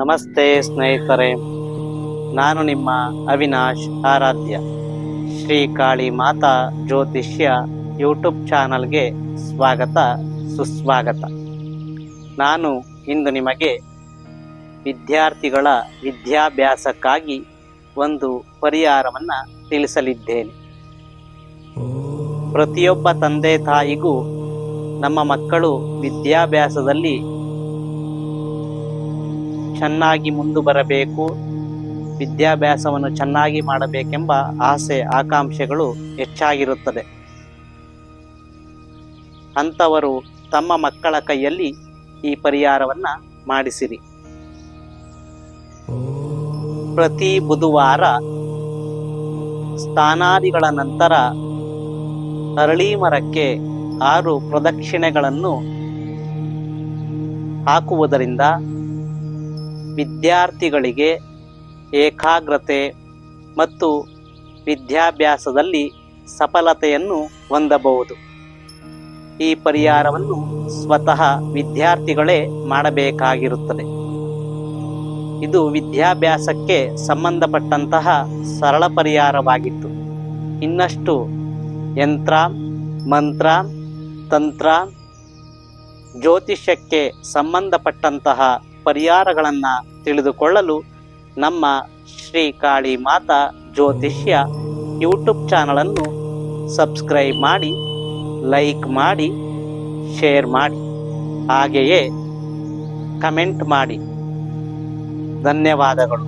ನಮಸ್ತೆ ಸ್ನೇಹಿತರೆ. ನಾನು ನಿಮ್ಮ ಅವಿನಾಶ್ ಆರಾಧ್ಯ. ಶ್ರೀ ಕಾಳಿ ಮಾತಾ ಜ್ಯೋತಿಷ್ಯ ಯೂಟ್ಯೂಬ್ ಚಾನಲ್ಗೆ ಸ್ವಾಗತ, ಸುಸ್ವಾಗತ. ನಾನು ಇಂದು ನಿಮಗೆ ವಿದ್ಯಾರ್ಥಿಗಳ ವಿದ್ಯಾಭ್ಯಾಸಕ್ಕಾಗಿ ಒಂದು ಪರಿಹಾರವನ್ನು ತಿಳಿಸಲಿದ್ದೇನೆ. ಪ್ರತಿಯೊಬ್ಬ ತಂದೆ ತಾಯಿಗೂ ನಮ್ಮ ಮಕ್ಕಳು ವಿದ್ಯಾಭ್ಯಾಸದಲ್ಲಿ ಚೆನ್ನಾಗಿ ಮುಂದೆ ಬರಬೇಕು, ವಿದ್ಯಾಭ್ಯಾಸವನ್ನು ಚೆನ್ನಾಗಿ ಮಾಡಬೇಕೆಂಬ ಆಸೆ, ಆಕಾಂಕ್ಷೆಗಳು ಹೆಚ್ಚಾಗಿರುತ್ತದೆ. ಅಂಥವರು ತಮ್ಮ ಮಕ್ಕಳ ಕೈಯಲ್ಲಿ ಈ ಪರಿಹಾರವನ್ನು ಮಾಡಿಸಿರಿ. ಪ್ರತಿ ಬುಧವಾರ ಸ್ಥಾನಾದಿಗಳ ನಂತರ ಅರಳಿ ಮರಕ್ಕೆ ಆರು ಪ್ರದಕ್ಷಿಣೆಗಳನ್ನು ಹಾಕುವುದರಿಂದ ವಿದ್ಯಾರ್ಥಿಗಳಿಗೆ ಏಕಾಗ್ರತೆ ಮತ್ತು ವಿದ್ಯಾಭ್ಯಾಸದಲ್ಲಿ ಸಫಲತೆಯನ್ನು ಹೊಂದಬಹುದು. ಈ ಪರಿಹಾರವನ್ನು ಸ್ವತಃ ವಿದ್ಯಾರ್ಥಿಗಳೇ ಮಾಡಬೇಕಾಗಿರುತ್ತದೆ. ಇದು ವಿದ್ಯಾಭ್ಯಾಸಕ್ಕೆ ಸಂಬಂಧಪಟ್ಟಂತಹ ಸರಳ ಪರಿಹಾರವಾಗಿತ್ತು. ಇನ್ನಷ್ಟು ಯಂತ್ರ, ಮಂತ್ರ, ತಂತ್ರ, ಜ್ಯೋತಿಷ್ಯಕ್ಕೆ ಸಂಬಂಧಪಟ್ಟಂತಹ ಪರಿಹಾರಗಳನ್ನು ತಿಳಿದುಕೊಳ್ಳಲು ನಮ್ಮ ಶ್ರೀ ಕಾಳಿ ಮಾತಾ ಜ್ಯೋತಿಷ್ಯ ಯೂಟ್ಯೂಬ್ ಚಾನಲನ್ನು ಸಬ್ಸ್ಕ್ರೈಬ್ ಮಾಡಿ, ಲೈಕ್ ಮಾಡಿ, ಶೇರ್ ಮಾಡಿ. ಹಾಗೆಯೇ ಕಮೆಂಟ್ ಮಾಡಿ. ಧನ್ಯವಾದಗಳು.